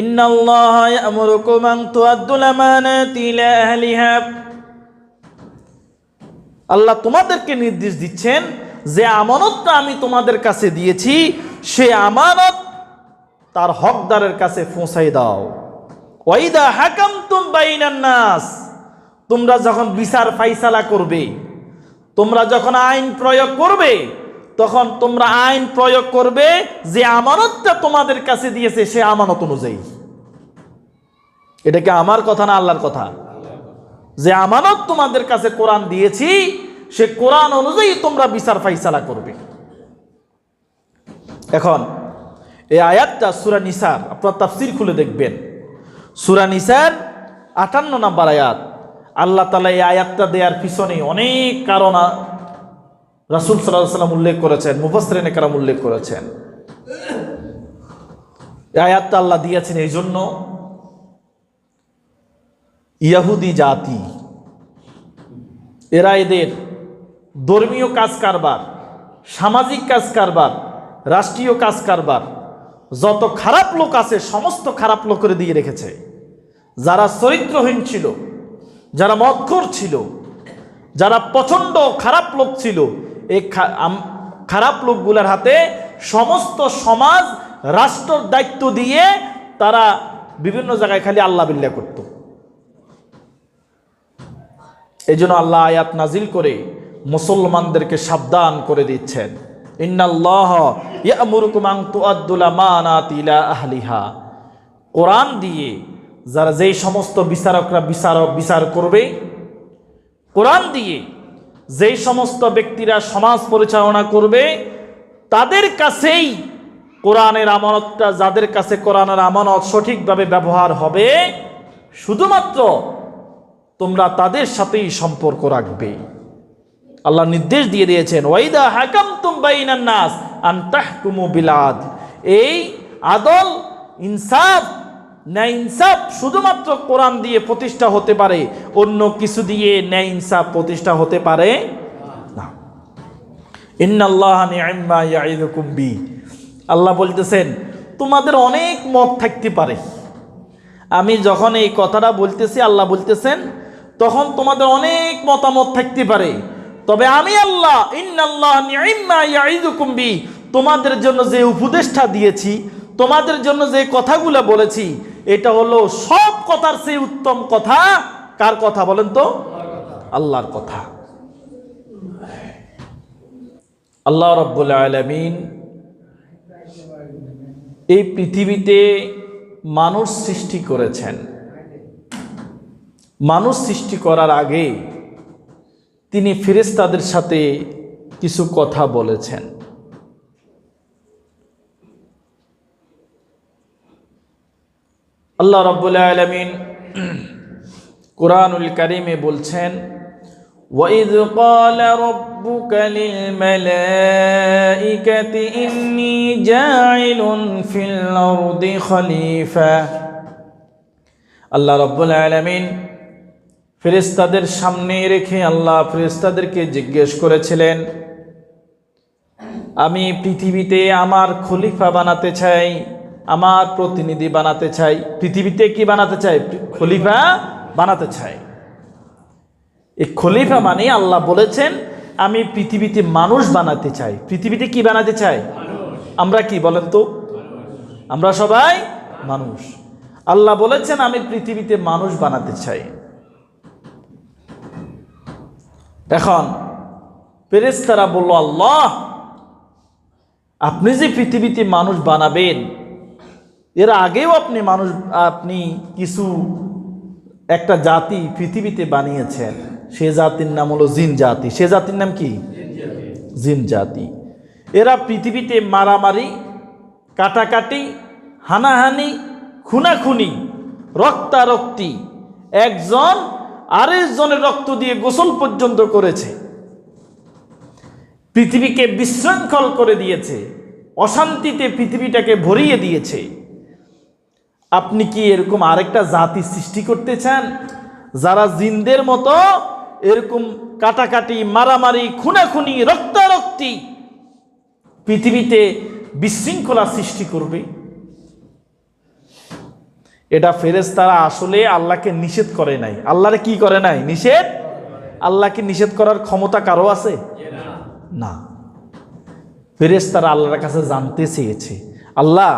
ইন্নাল্লাহ ইয়ামুরুকুম আন তুআদ্দুল আমানাতি ইলা আহলিহা। আল্লাহ তোমাদেরকে নির্দেশ দিচ্ছেন যে আমানতটা আমি তোমাদের কাছে দিয়েছি, সে আমানত তার হকদারের কাছে পৌঁছাই দাও। ওয়াইদা হাকামতুম বাইনান নাস, তোমরা যখন বিচার ফাইসালা করবে, তোমরা যখন আইন প্রয়োগ করবে তখন তোমরা আইন প্রয়োগ করবে যে আমানতটা তোমাদের কাছে দিয়েছে সে আমানত অনুযায়ী। এটা কি আমার কথা না আল্লাহর কথা? যে আমানত তোমাদের কাছে কোরআন দিয়েছি, সে কোরআন অনুযায়ী তোমরা বিচার ফাইসালা করবে। এখন, এই আয়াতটা সুরা নিসার, আপনার তাফসির খুলে দেখবেন। সুরা নিসার আটান্ন নাম্বার আয়াত। আল্লাহ তালা এই আয়াতটা দেওয়ার পিছনে অনেক কারণ রাসুল সাল্লাহ সাল্লাম উল্লেখ করেছেন মুফাসরিন কারাম উল্লেখ করেছেন। এই আয়াতটা আল্লাহ দিয়েছেন এই জন্য, ইয়াহুদি জাতি, এরা এদের ধর্মীয় কাজ কারবার সামাজিক কাজ কারবার রাষ্ট্রীয় কাজ কারবার যত খারাপ লোক আছে, সমস্ত খারাপ লোকের দিয়ে রেখেছে। যারা চরিত্রহীন ছিল, যারা মদখোর ছিল, যারা প্রচণ্ড খারাপ লোক ছিল এই খারাপ লোকগুলোর হাতে সমস্ত সমাজ, রাষ্ট্রর দায়িত্ব দিয়ে তারা বিভিন্ন জায়গায় খালি আল্লাহ বিল্লা করতো। এই জন্য আল্লাহ আয়াত নাজিল করে মুসলমানদেরকে সাবধান করে দিচ্ছেন। আহলিহা। কোরআন দিয়ে যারা যেই সমস্ত বিচারকরা বিচারক বিচার করবে, কোরআন দিয়ে যেই সমস্ত ব্যক্তিরা সমাজ পরিচালনা করবে, তাদের কাছেই কোরআনের আমানতটা, যাদের কাছে কোরআনের আমানত সঠিকভাবে ব্যবহার হবে, শুধুমাত্র তোমরা তাদের সাথেই সম্পর্ক রাখবে। আল্লাহ নির্দেশ দিয়ে দিয়েছেন, ওয়াইদা হাকাম তুম বাইনান নাস আন তাহকুমু বিলাদ এই আদল ইনসাফ ন্যায় ইনসাফ শুধুমাত্র কোরআন দিয়ে প্রতিষ্ঠা হতে পারে, অন্য কিছু দিয়ে ন্যায় ইনসাফ প্রতিষ্ঠা হতে পারে না। ইন্নাল্লাহ নিআম্মা ইয়াইদুকুম বি। আল্লাহ বলতেছেন, তোমাদের অনেক মত থাকতে পারে। আমি যখন এই কথাটা বলতেছি, আল্লাহ বলতেছেন, তখন তোমাদের অনেক মতামত থাকতে পারে। তবে আমি আল্লাহ, ইন্নাল্লাহ নিআম্মা ইয়াইদুকুম বি, তোমাদের জন্য যে উপদেশটা দিয়েছি, তোমাদের জন্য যে কথাগুলো বলেছি এটা হলো সব কথার সেই উত্তম কথা। কার কথা বলেন তো? আল্লাহর কথা। আল্লাহ রব্বুল আলমিন এই পৃথিবীতে মানুষ সৃষ্টি করেছেন। মানুষ সৃষ্টি করার আগে তিনি ফেরেশতাদের সাথে কিছু কথা বলেছেন। আল্লাহ রব্বুল আলমিন কোরআনুল কারিমে বলছেন وَإِذْ قَالَ رَبُّكَ لِلْمَلَائِكَةِ إِنِّي جَاعِلٌ فِي الْأَرْضِ خَلِيفَةً আল্লাহ রব্বুল আলমিন ফেরেস্তাদের সামনে রেখে আল্লাহ ফেরেস্তাদেরকে জিজ্ঞেস করেছিলেন আমি পৃথিবীতে আমার খলিফা বানাতে চাই আমার প্রতিনিধি বানাতে চাই। পৃথিবীতে কি বানাতে চাই খলিফা বানাতে চাই এই খলিফা মানে আল্লাহ বলেছেন, আমি পৃথিবীতে মানুষ বানাতে চাই। পৃথিবীতে কি বানাতে চাই আমরা কি বলেন তো? আমরা সবাই মানুষ। আল্লাহ বলেছেন, আমি পৃথিবীতে মানুষ বানাতে চাই। এখন ফেরেস্তারা বলল, আল্লাহ, আপনি যে পৃথিবীতে মানুষ বানাবেন এর আগেও আপনি মানুষ, আপনি কিছু একটা জাতি পৃথিবীতে বানিয়েছেন। সে জাতির নাম হলো জিন জাতি। সে জাতির নাম কি? জিন জাতি। এরা পৃথিবীতে মারামারি, কাটাকাটি, হানাহানি, খুনাখুনি, রক্তারক্তি, একজন আরেকজনের রক্ত দিয়ে গোসল পর্যন্ত করেছে। পৃথিবীকে বিশৃঙ্খল করে দিয়েছে। অশান্তিতে পৃথিবীটাকে ভরিয়ে দিয়েছে। আপনি কি এরকম আরেকটা জাতি সৃষ্টি করতে চান? যারা জিনদের মতো এরকম কাটাকাটি, মারামারি, খুনাখুনি, রক্তারক্তি পৃথিবীতে বিশৃঙ্খলা সৃষ্টি করবে? এটা ফেরেশতারা আসলে আল্লাহকে নিষেধ করে নাই। আল্লাহরে কি করে নাই? নিষেধ? আল্লাহকে নিষেধ করার ক্ষমতা কারও আছে? না। ফেরেশতারা আল্লাহর কাছে জানতে চেয়েছে। আল্লাহ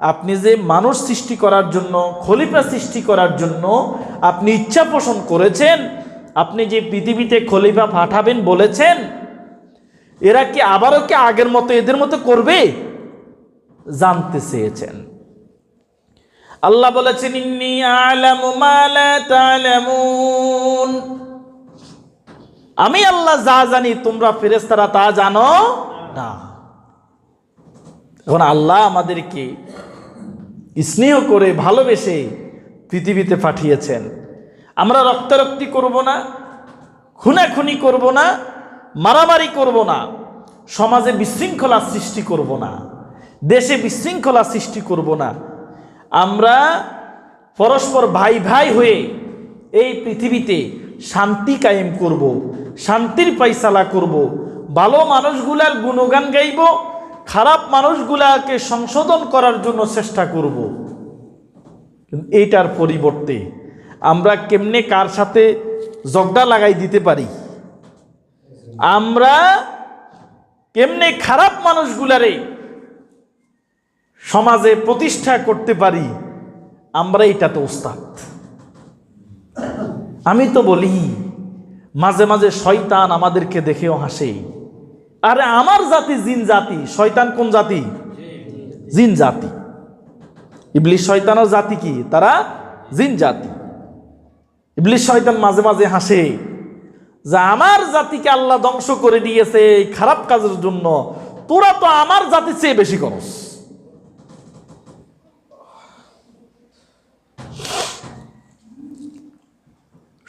আপনি যে মানুষ সৃষ্টি করার জন্য, খলিফা সৃষ্টি করার জন্য আপনি ইচ্ছা পোষণ করেছেন, আপনি যে পৃথিবীতে খলিফা পাঠাবেন বলেছেন, এরা কি আবারও কি আগের মতো, এদের মতো করবে? জানতে চেয়েছেন। আল্লাহ বলেছেন, ইন্নি আমি আল্লাহ যা জানি, তোমরা ফেরেস্তারা তা জানো না। এখন আল্লাহ আমাদেরকে স্নেহ করে ভালোবেসে পৃথিবীতে পাঠিয়েছেন, আমরা রক্তারক্তি করব না, খুনাখুনি করব না, মারামারি করব না, সমাজে বিশৃঙ্খলা সৃষ্টি করব না, দেশে বিশৃঙ্খলা সৃষ্টি করব না, আমরা পরস্পর ভাই ভাই হয়ে এই পৃথিবীতে শান্তি কায়েম করব, শান্তির পাইসালা করব, ভালো মানুষগুলার গুণগান গাইব খারাপ মানুষগুলাকে সংশোধন করার জন্য চেষ্টা করব। কিন্তু এইটার পরিবর্তে আমরা কেমনে কার সাথে জগডা লাগাই দিতে পারি? আমরা কেমনে খারাপ মানুষগুলারে সমাজে প্রতিষ্ঠা করতে পারি? আমরা এটাতে ওস্তাদ। আমি তো বলি, মাঝে মাঝে শয়তান আমাদেরকে দেখেও হাসে। আরে আমার জাতি জিন জাতি, শয়তান কোন জাতি? জিন জাতি। ইবলিশ শয়তানের জাতি কি? তারা জিন জাতি। ইবলিশ শয়তান মাঝে মাঝে হাসে যে আমার জাতিকে আল্লাহ ধ্বংস করে দিয়েছে এই খারাপ কাজের জন্য, তোরা তো আমার জাতির চেয়ে বেশি করস।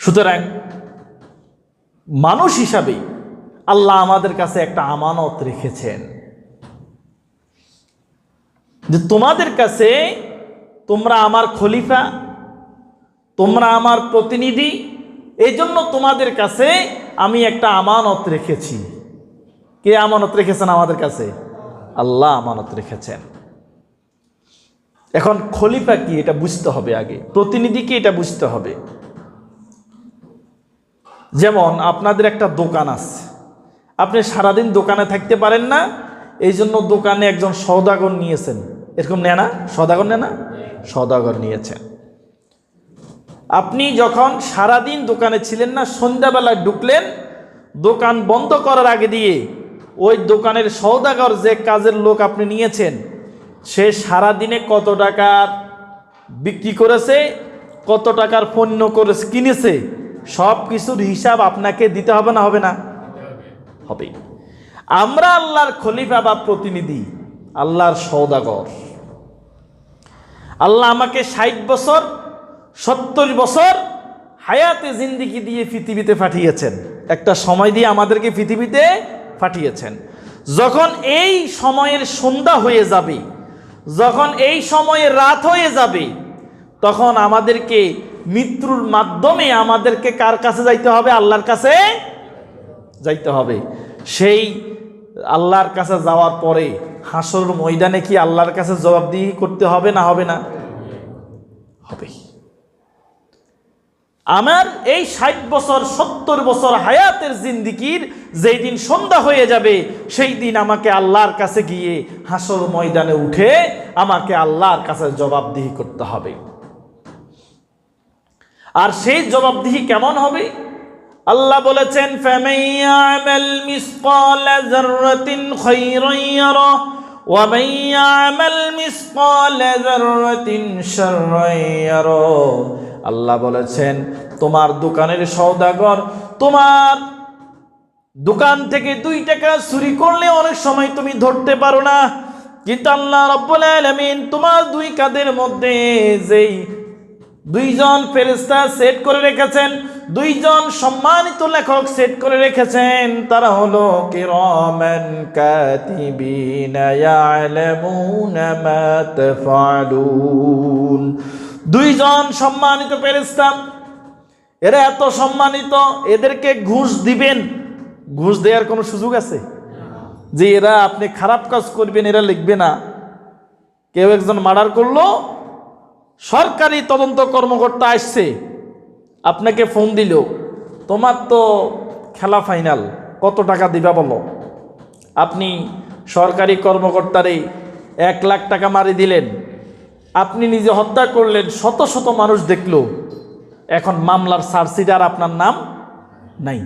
সুতরাং মানুষ হিসাবে আল্লাহ আমাদের কাছে একটা আমানত রেখেছেন। যে তোমাদের কাছে তোমরা আমার খলিফা, তোমরা আমার প্রতিনিধি এই জন্য তোমাদের কাছে আমি একটা আমানত রেখেছি। কে আমানত রেখেছেন আমাদের কাছে? আল্লাহ আমানত রেখেছেন। এখন খলিফা কি এটা বুঝতে হবে আগে, প্রতিনিধি কি এটা বুঝতে হবে? যেমন আপনাদের একটা দোকান আছে আপনি সারাদিন দোকানে থাকতে পারেন না এই জন্য দোকানে একজন সৌদাগর নিয়েছেন। এরকম নেয় না? সৌদাগর নেয় না? সৌদাগর নিয়েছেন আপনি যখন সারাদিন দোকানে ছিলেন না, সন্ধ্যাবেলায় ঢুকলেন, দোকান বন্ধ করার আগে দিয়ে ওই দোকানের সৌদাগর যে কাজের লোক আপনি নিয়েছেন, সে সারাদিনে কত টাকার বিক্রি করেছে, কত টাকার পণ্য করেছে, কিনেছে সব কিছুর হিসাব আপনাকে দিতে হবে না হবে না। হবে। আমরা আল্লাহর খলিফা বা প্রতিনিধি, আল্লাহর সৌদাগর আল্লাহ আমাকে ষাট বছর, সত্তর বছর হায়াতে জিন্দিগি দিয়ে পৃথিবীতে পাঠিয়েছেন। একটা সময় দিয়ে আমাদেরকে পৃথিবীতে পাঠিয়েছেন। যখন এই সময়ের সন্ধ্যা হয়ে যাবে, যখন এই সময়ে রাত হয়ে যাবে, তখন আমাদেরকে মৃত্যুর মাধ্যমে আমাদেরকে কার কাছে যাইতে হবে? আল্লাহর কাছে যাইতে হবে। সেই আল্লাহর কাছে যাওয়ার পরে হাসর ময়দানে কি আল্লাহর কাছে জবাবদিহি করতে হবে না হবে না? হবে। আমার এই ষাট বছর, সত্তর বছর হায়াতের জিন্দিগির যেই দিন সন্ধ্যা হয়ে যাবে, সেই দিন আমাকে আল্লাহর কাছে গিয়ে হাসর ময়দানে উঠে আমাকে আল্লাহর কাছে জবাবদিহি করতে হবে। আর সেই জবাবদিহি কেমন হবে? আল্লাহ বলেছেন আল্লাহ বলেছেন, তোমার দোকানের সওদাগর, তোমার দোকান থেকে দুই টাকা চুরি করলে অনেক সময় তুমি ধরতে পারো না। কিন্তু আল্লাহ রব্বুল তোমার দুই কাদের মধ্যে যেই দুইজন ফেরেস্তা সেট করে রেখেছেন দুইজন সম্মানিত লেখক সেট করে রেখেছেন। তারা হলো, কিরামান কাতিবিনা ইয়ালামুনা মা দুইজন সম্মানিত ফেরেস্তা এরা এত সম্মানিত, এদেরকে ঘুষ দিবেন। ঘুষ দেওয়ার কোনো সুযোগ আছে? যে এরা আপনি খারাপ কাজ করবেন, এরা লিখবে না। কেউ একজন মার্ডার করল, সরকারি তদন্ত কর্মকর্তা আসছে। আপনাকে ফোন দিল, তোমার তো খেলা ফাইনাল কত টাকা দিবা বলো? আপনি সরকারি কর্মকর্তারে এক লাখ টাকা মারি দিলেন। আপনি নিজে হত্যা করলেন, শত শত মানুষ দেখল। এখন মামলার সার্সিডার আপনার নাম নাই।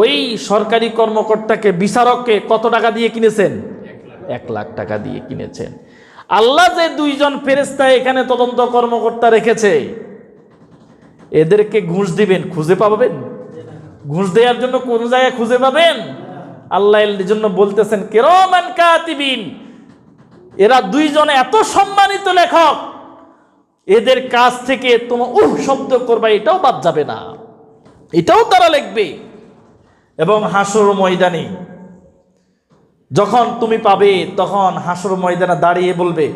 ওই সরকারি কর্মকর্তাকে, বিচারককে কত টাকা দিয়ে কিনেছেন? এক লাখ টাকা দিয়ে কিনেছেন। আল্লাহ যে দুইজন ফেরেস্তা এখানে তদন্ত কর্মকর্তা রেখেছে। এদেরকে ঘুষ দিবেন, খুঁজে পাবেন? ঘুষ দেওয়ার জন্য কোন জায়গায় খুঁজে পাবেন? আল্লাহ জন্য বলতেছেন, কেরমান কাতিবিন। এরা দুইজন এত সম্মানিত লেখক, এদের কাছ থেকে তোমার উহ শব্দ করবা, এটাও বাদ যাবে না। এটাও তারা লিখবে। এবং হাসর ময়দানে যখন তুমি পাবে, তখন হাসর ময়দানে দাঁড়িয়ে বলবে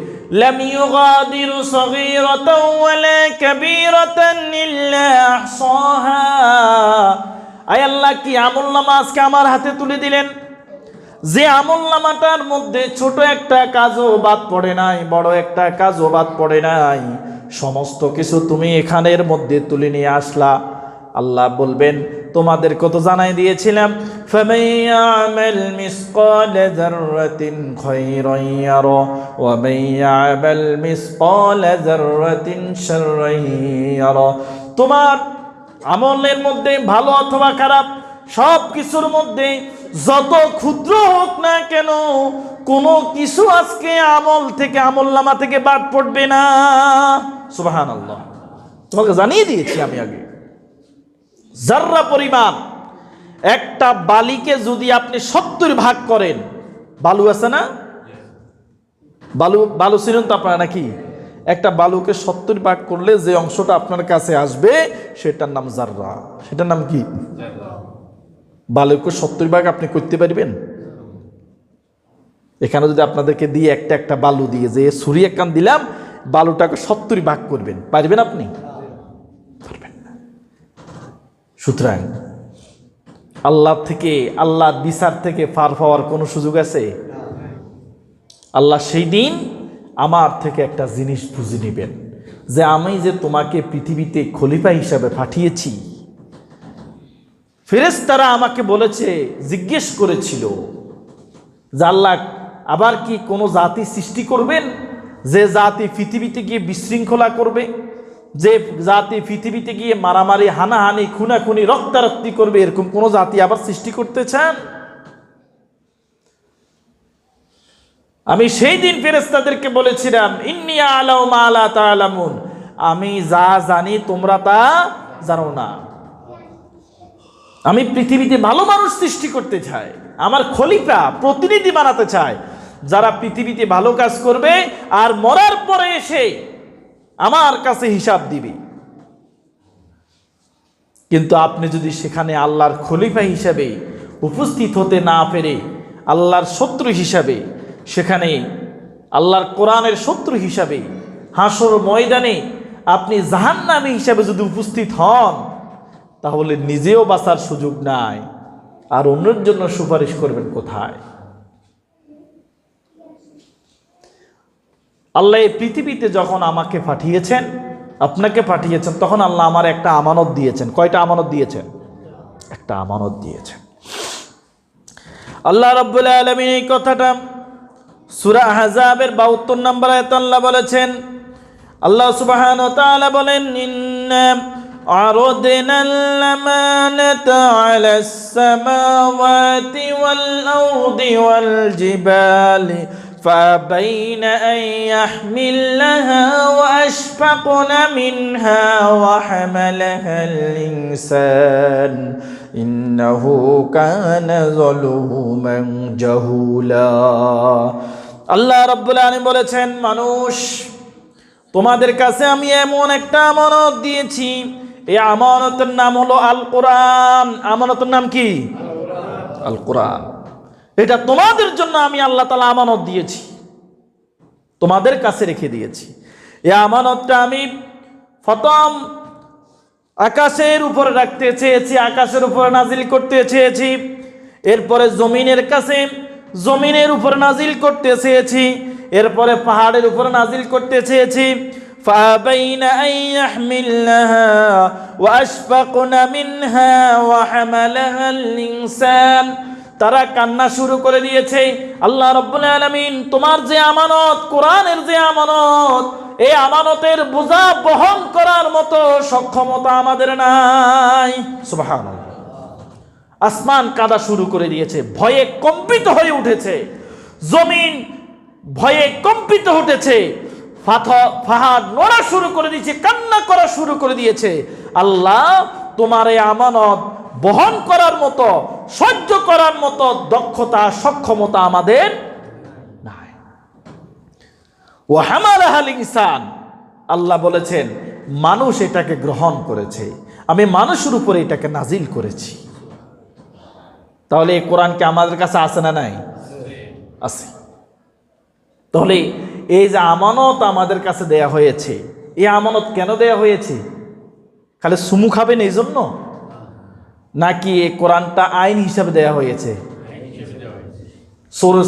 আয় আল্লাহ, কি আমলনামা আজকে আমার হাতে তুলে দিলেন? যে আমলনামাটার মধ্যে ছোট একটা কাজও বাদ পড়ে নাই, বড় একটা কাজও বাদ পড়ে নাই। সমস্ত কিছু তুমি এখানের মধ্যে তুলে নিয়ে আসলা। আল্লাহ বলবেন তোমাদের কত জানাই দিয়েছিলাম فَمَن يَعْمَلْ مِثْقَالَ ذَرَّةٍ خَيْرًا يَرَهُ وَمَن يَعْمَلْ مِثْقَالَ ذَرَّةٍ شَرًّا يَرَهُ তোমার আমলের মধ্যে ভালো অথবা খারাপ সব কিছুর মধ্যে যত ক্ষুদ্র হোক না কেন কোনো কিছু আজকে আমল থেকে আমল নামা থেকে বাদ পড়বে না সুবাহান আল্লাহ তোমাকে জানিয়ে দিয়েছি আমি আগে জাররা পরিমাণ, একটা বালিকে যদি আপনি সত্তর ভাগ করেন, বালু আছে না? বালু বালু ছিলেন তো আপনারা নাকি? একটা বালুকে সত্তর ভাগ করলে যে অংশটা আপনার কাছে আসবে, সেটার নাম জাররা সেটার নাম কি? বালুকে সত্তর ভাগ আপনি করতে পারবেন? এখানে যদি আপনাদেরকে দিয়ে একটা একটা বালু দিয়ে, যে ছুরি একখান দিলাম, বালুটাকে সত্তর ভাগ করবেন। পারবেন আপনি? সুতরাং আল্লাহ থেকে আল্লাহ বিচার থেকে ফার পাওয়ার কোনো সুযোগ আছে? আল্লাহ সেই দিন আমার থেকে একটা জিনিস বুঝে নেবেন, যে আমি যে তোমাকে পৃথিবীতে খলিফা হিসাবে পাঠিয়েছি। ফেরেশতারা আমাকে বলেছে, জিজ্ঞেস করেছিল যে আল্লাহ, আবার কি কোনো জাতি সৃষ্টি করবেন, যে জাতি পৃথিবীতে গিয়ে বিশৃঙ্খলা করবে? যে জাতি পৃথিবীতে গিয়ে মারামারি, হানাহানি, খুনাখুনি, রক্তারক্তি করবে, এরকম কোনো জাতি আবার সৃষ্টি করতে চান আমি সেই দিন ফেরেস্তাদেরকে বলেছিলাম ইন্নিয়া আলাউ মালা তালামুন আমি যা জানি তোমরা তা জানো না। আমি পৃথিবীতে ভালো মানুষ সৃষ্টি করতে চাই, আমার খলিফা প্রতিনিধি বানাতে চাই, যারা পৃথিবীতে ভালো কাজ করবে আর মরার পরে এসে আমার কাছে হিসাব দিবে। কিন্তু আপনি যদি সেখানে আল্লাহর খলিফা হিসাবে উপস্থিত হতে না পেরে আল্লাহর শত্রু হিসাবে, সেখানে আল্লাহর কোরআনের শত্রু হিসাবে, হাসর ময়দানে আপনি জাহান্নামী হিসাবে যদি উপস্থিত হন, তাহলে নিজেও বাঁচার সুযোগ নাই। আর অন্যের জন্য সুপারিশ করবেন কোথায়? আল্লাহ এই পৃথিবীতে যখন আমাকে পাঠিয়েছেন আপনাকে পাঠিয়েছেন তখন আল্লাহ আমার একটা আমানত দিয়েছেন কয়টা আমানত দিয়েছেন একটা আমানত দিয়েছেন আল্লাহ রব্বুল আলমিন এই কথাটা সুরা হাজাবের বাহাত্তর নম্বর আয়ত আল্লাহ বলেছেন আল্লাহ সুবাহান তাআলা বলেন ইন্না عرضنا الأمانة على السماوات والأرض والجبال فأبين أن يحملنها وأشفقن منها وحملها الإنسان إنه كان ظلوما جهولا আল্লাহ রব্বুল আলম বলেছেন মানুষ তোমাদের কাছে আমি এমন একটা আমানত দিয়েছি এই আমানতের নাম হলো আল কোরআন আমানতের নাম কি আল কোরআন এটা তোমাদের জন্য আমি আল্লাহ তালা আমানত দিয়েছি তোমাদের কাছে রেখে দিয়েছি এই আমানতটা আমি প্রথম আকাশের উপরে রাখতে চেয়েছি আকাশের উপরে নাজিল করতে চেয়েছি এরপরে জমিনের কাছে জমিনের উপরে নাজিল করতে চেয়েছি এরপরে পাহাড়ের উপরে নাজিল করতে চেয়েছি فأبين أن يحملنها وأشفقن منها وحملها الإنسان তারা কান্না শুরু করে দিয়েছে। আল্লাহ রব্বুল আলমিন, তোমার যে আমানত, কোরআনের যে আমানত, এই আমানতের বোঝা বহন করার মতো সক্ষমতা আমাদের নাই। সুবহানাল্লাহ। আসমান কাদা শুরু করে দিয়েছে, ভয়ে কম্পিত হয়ে উঠেছে। জমিন ভয়ে কম্পিত উঠেছে। ফাহাদ নড়া শুরু করে দিয়েছে, কান্না করা শুরু করে দিয়েছে। আল্লাহ তোমার এই আমানত বহন করার মতো সহ্য করার মতো দক্ষতা, সক্ষমতা আমাদের নাই। ও হামালাহাল ইনসান, আল্লাহ বলেছেন, মানুষ এটাকে গ্রহণ করেছে। আমি মানুষের উপরে এটাকে নাজিল করেছি। তাহলে এই কোরআনকে আমাদের কাছে আসে না নাই? আছে। তাহলে এই যে আমানত আমাদের কাছে দেয়া হয়েছে, এই আমানত কেন দেয়া হয়েছে? খালি সুমু খাবেন এই জন্য নাকি এই কোরআনটা আইন হিসাবে দেয়া হয়েছে?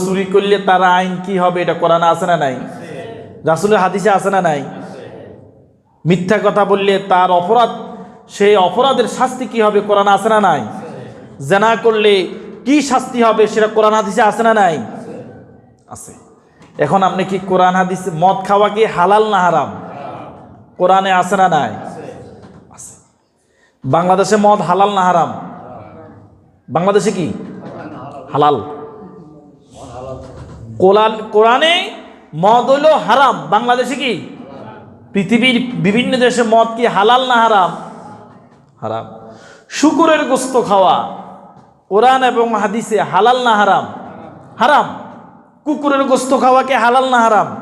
চুরি করলে তার আইন কি হবে? এটা কোরআনে আছে না নাই? রাসুলের হাদিসে আছে না নাই? মিথ্যা কথা বললে তার অপরাধ, সেই অপরাধের শাস্তি কি হবে? কোরআন আছে না নাই? জেনা করলে কি শাস্তি হবে? সেটা কোরআন হাদিসে আছে না নাই? আছে। এখন আপনি কি কোরআন, হাদিস, মদ খাওয়া কি হালাল না হারাম? কোরআনে আছে না নাই? বাংলাদেশে মদ হালাল না হারাম? বাংলাদেশে কি? হালাল। কোরআন, কোরআনে মদ হইল হারাম। বাংলাদেশে কি? পৃথিবীর বিভিন্ন দেশে মদ কি হালাল না হারাম? হারাম। শুকুরের গোস্ত খাওয়া কোরআন এবং হাদিসে হালাল না হারাম? হারাম। কুকুরের গোস্ত খাওয়া কি হালাল না হারাম?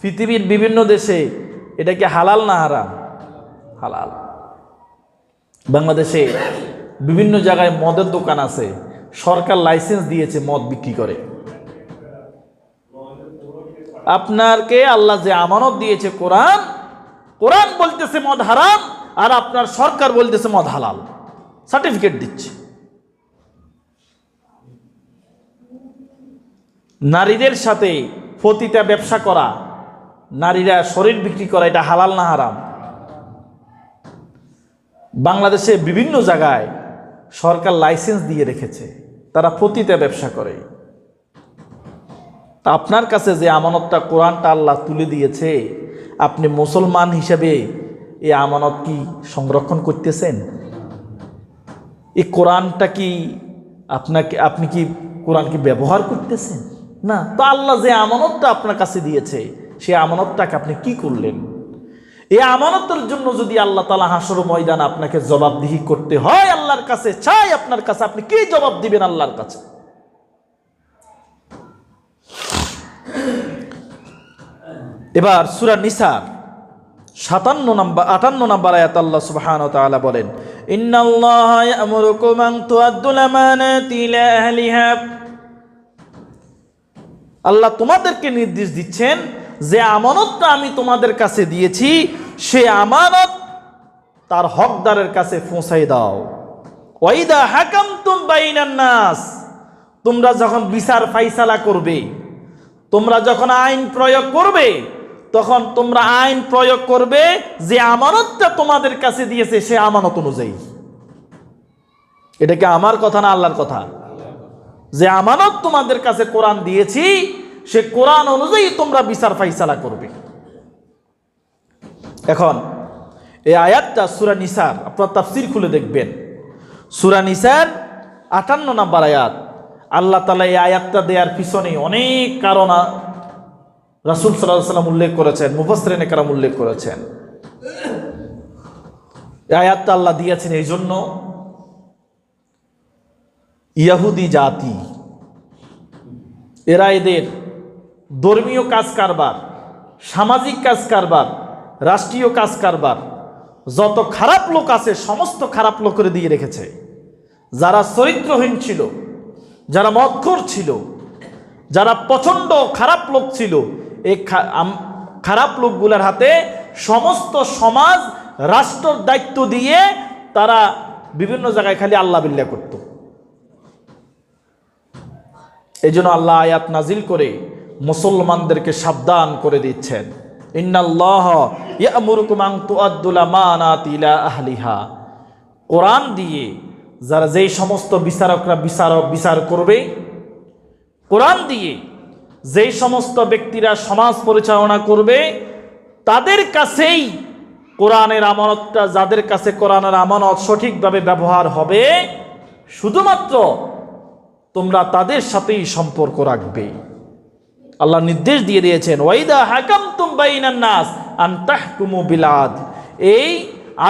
পৃথিবীর বিভিন্ন দেশে এটা কি হালাল না হারাম? হালাল। বাংলাদেশে বিভিন্ন জায়গায় মদের দোকান আছে। সরকার লাইসেন্স দিয়েছে মদ বিক্রি করে। আপনারকে আল্লাহ যে আমানত দিয়েছে কোরআন কোরআন বলতেছে মদ হারাম, আর আপনার সরকার বলতেছে মদ হালাল। সার্টিফিকেট দিচ্ছে। নারীদের সাথে ফতিতা ব্যবসা করা, নারীরা শরীর বিক্রি করা, এটা হালাল না হারাম? বাংলাদেশে বিভিন্ন জায়গায় সরকার লাইসেন্স দিয়ে রেখেছে। তারা ফতিতা ব্যবসা করে। তা আপনার কাছে যে আমানতটা কোরআনটা আল্লাহ তুলে দিয়েছে, আপনি মুসলমান হিসেবে এই আমানত কি সংরক্ষণ করতেছেন? এই কোরআনটা কি আপনাকে, আপনি কি কোরআন কি ব্যবহার করতেছেন? না, তো আল্লাহ যে আমানতটা আপনার কাছে দিয়েছে, সেই আমানতটাকে আপনি কি করলেন? এই আমানতের জন্য যদি আল্লাহ তালা হাসর ময়দান আপনাকে জবাবদিহি করতে হয় আল্লাহর কাছে, চাই আপনার কাছে, আপনি কি জবাব দিবেন আল্লাহর কাছে? এবার সুরা নিসার সাতান্ন নাম্বার, আটান্ন নাম্বার আয়াত আল্লাহ সুবহান তাআলা বলেন আল্লাহ তোমাদেরকে নির্দেশ দিচ্ছেন যে আমানতটা আমি তোমাদের কাছে দিয়েছি, সে আমানত তার হকদারের কাছে পৌঁছাই দাও। ওয়াইদা হাকামতুম বাইনান নাস, তোমরা যখন বিচার ফাইসালা করবে, তোমরা যখন আইন প্রয়োগ করবে, তখন তোমরা আইন প্রয়োগ করবে যে আমানতটা তোমাদের কাছে দিয়েছে সে আমানত অনুযায়ী। এটা কি আমার কথা না আল্লাহর কথা? যে আমানত তোমাদের কাছে কোরআন দিয়েছি সে কোরআন অনুযায়ী তোমরা বিচার ফাইসালা করবে। এখন, এই আয়াতটা সুরা নিসার, আপনার তাফসির খুলে দেখবেন। সুরা নিসার আটান্ন নাম্বার আয়াত, আল্লাহ তালা এই আয়াতটা দেওয়ার পিছনে অনেক কারণ রাসুল সাল্লাহ সাল্লাম উল্লেখ করেছেন মুফাসরেন কারাম উল্লেখ করেছেন। আয়াতটা আল্লাহ দিয়েছেন এই জন্য, ইয়াহুদি জাতি, এরা এদের ধর্মীয় কাজ কারবার, সামাজিক কাজ কারবার, রাষ্ট্রীয় কাজ কারবার, যত খারাপ লোক আছে, সমস্ত খারাপ লোকের দিয়ে রেখেছে। যারা চরিত্রহীন ছিল, যারা মদখোর ছিল, যারা প্রচণ্ড খারাপ লোক ছিল এই খারাপ লোকগুলোর হাতে সমস্ত সমাজ, রাষ্ট্রর দায়িত্ব দিয়ে তারা বিভিন্ন জায়গায় খালি আল্লাহ বিল্লা করত। এই জন্য আল্লাহ আয়াত নাজিল করে মুসলমানদেরকে সাবধান করে দিচ্ছেন। ইন্নাল্লাহ ইয়ামুরুকুম ইলা আহলিহা। কোরআন দিয়ে যারা যেই সমস্ত বিচারকরা বিচারক বিচার করবে, কোরআন দিয়ে যেই সমস্ত ব্যক্তিরা সমাজ পরিচালনা করবে, তাদের কাছেই কোরআনের আমানতটা, যাদের কাছে কোরআনের আমানত সঠিকভাবে ব্যবহার হবে, শুধুমাত্র তোমরা তাদের সাথেই সম্পর্ক রাখবে। আল্লাহ নির্দেশ দিয়ে দিয়েছেন, ওয়াইদা হাকাম তুম বাইনান নাস আন তাহকুমু বিলাদ। এই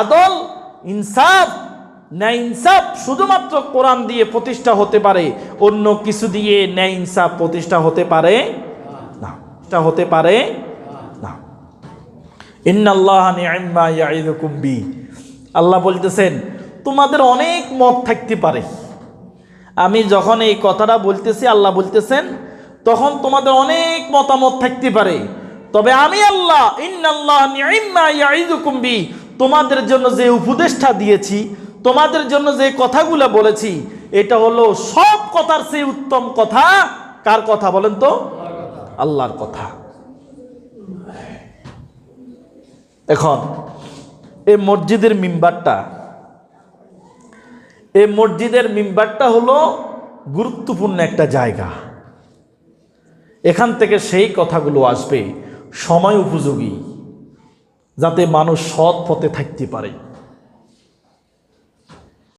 আদল, ইনসাফ, ন্যায় ইনসাফ শুধুমাত্র কোরআন দিয়ে প্রতিষ্ঠা হতে পারে, অন্য কিছু দিয়ে ন্যায় ইনসাফ প্রতিষ্ঠা হতে পারে না এটা হতে পারে না। ইন্নাল্লাহ নিআম্মা ইয়াইদুকুম বি। আল্লাহ বলতেছেন, তোমাদের অনেক মত থাকতে পারে। আমি যখন এই কথাটা বলতেছি, আল্লাহ বলতেছেন তখন তোমাদের অনেক মতামত থাকতে পারে। তবে আমি আল্লাহ, ইন্নাল্লাহ তোমাদের জন্য যে উপদেশটা দিয়েছি, তোমাদের জন্য যে কথাগুলো বলেছি, এটা হলো সব কথার সেই উত্তম কথা। কার কথা বলেন তো? আল্লাহর কথা। এখন এই মসজিদের মিম্বারটা। এই মসজিদের মিম্বারটা হলো গুরুত্বপূর্ণ একটা জায়গা। এখান থেকে সেই কথাগুলো আসবে সময় উপযোগী যাতে মানুষ সৎ পথে থাকতে পারে।